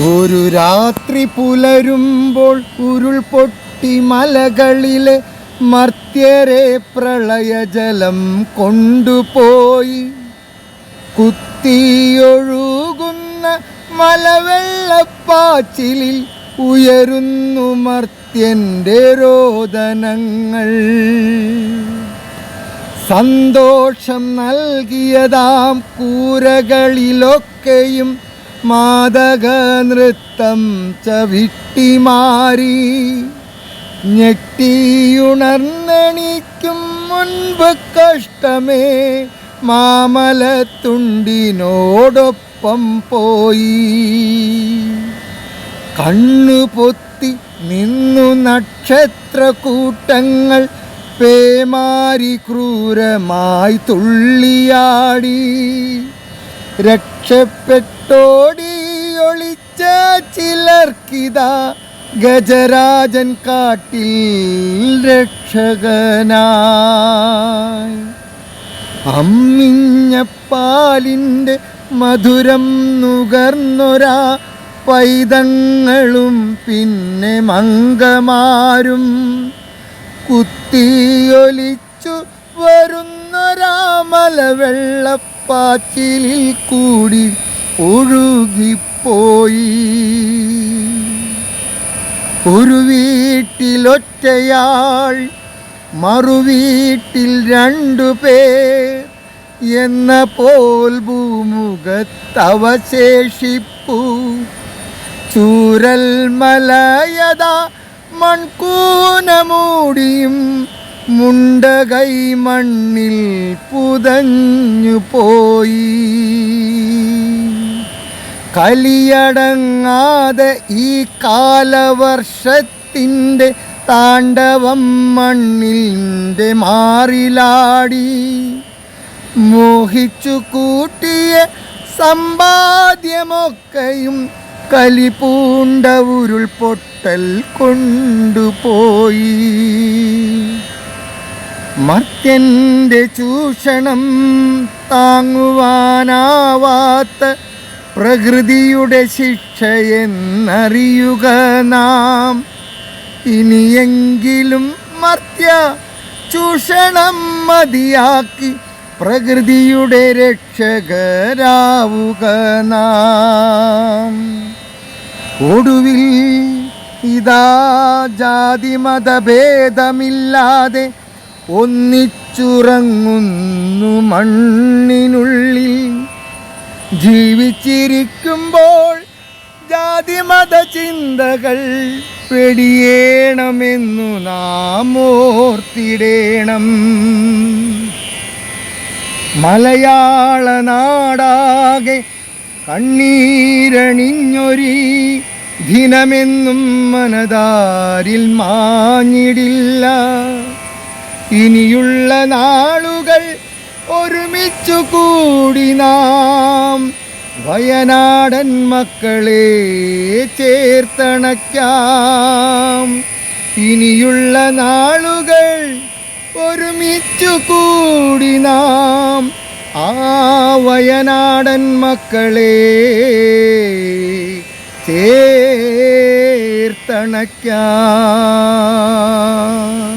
ഒരു രാത്രി പുലരുമ്പോൾ ഉരുൾപൊട്ടി മലകളിലെ മർത്യരെ പ്രളയജലം കൊണ്ടുപോയി. കുത്തിയൊഴുകുന്ന മലവെള്ളപ്പാച്ചിലിൽ ഉയരുന്നു മർത്യന്റെ രോദനങ്ങൾ. സന്തോഷം നൽകിയതാം കൂരകളിലൊക്കെയും മാതക നൃത്തം വിട്ടിമാരി ഞെട്ടിയുണർന്നെണിക്കും മുൻപ് കഷ്ടമേ മാമലത്തുണ്ടിനോടൊപ്പം പോയി. കണ്ണു പൊത്തി നിന്നു നക്ഷത്രക്കൂട്ടങ്ങൾ പേമാരി ക്രൂരമായി തുള്ളിയാടി. രക്ഷപ്പെട്ടോടി ഒളിച്ച ചിലർക്കിതാ ഗജരാജൻ കാട്ടിൽ രക്ഷകനായി. അമ്മിഞ്ഞ മധുരം നുകർന്നൊരാ പൈതങ്ങളും പിന്നെ മംഗമാരും. കുത്തിയൊലിച്ചു വരുന്നൊരാമല വെള്ളപ്പാച്ചിലിൽ കൂടി ഒഴുകിപ്പോയി. ഒരു വീട്ടിലൊറ്റയാൾ മറുവീട്ടിൽ രണ്ടു പേർ എന്ന പോൽ ഭൂമുഖത്തവശേഷിപ്പു. ചൂരൽ മലയത മൺകൂനമൂടിയും മുണ്ടകൈ മണ്ണിൽ പുതഞ്ഞു പോയി. കലിയടങ്ങാതെ ഈ കാലവർഷത്തിന്റെ താണ്ഡവം മണ്ണിന്റെ മാറിലാടി. മോഹിച്ചു കൂട്ടിയ സമ്പാദ്യമൊക്കെയും കലി പൂണ്ട ഉരുൾപൊട്ടൽ കൊണ്ടുപോയി. മർത്യന്റെ ചൂഷണം താങ്ങുവാനാവാത്ത പ്രകൃതിയുടെ ശിക്ഷയെന്നറിയുക നാം. ഇനിയെങ്കിലും മർത്യ ചൂഷണം മതിയാക്കി പ്രകൃതിയുടെ രക്ഷകരാവുക നാം. ഒടുവിൽ ഇതാ ജാതി മതഭേദമില്ലാതെ ഒന്നിച്ചുറങ്ങുന്നു മണ്ണിനുള്ളിൽ. ജീവിച്ചിരിക്കുമ്പോൾ ജാതിമത ചിന്തകൾ വെടിയേണമെന്നു നാം ഓർത്തിടേണം. മലയാള നാടാകെ കണ്ണീരണിഞ്ഞൊരി ദിനമെന്നും മനതാരിൽ മാഞ്ഞിടില്ല. ഇനിയുള്ള നാളുകൾ ഒരുമിച്ചു കൂടി നാം വയനാടൻ മക്കളെ ചേർത്തണയ്ക്കാം. ഇനിയുള്ള നാളുകൾ ഒരുമിച്ചു കൂടി നാം ആ വയനാടൻ മക്കളെ ചേർത്തണയ്ക്കാം.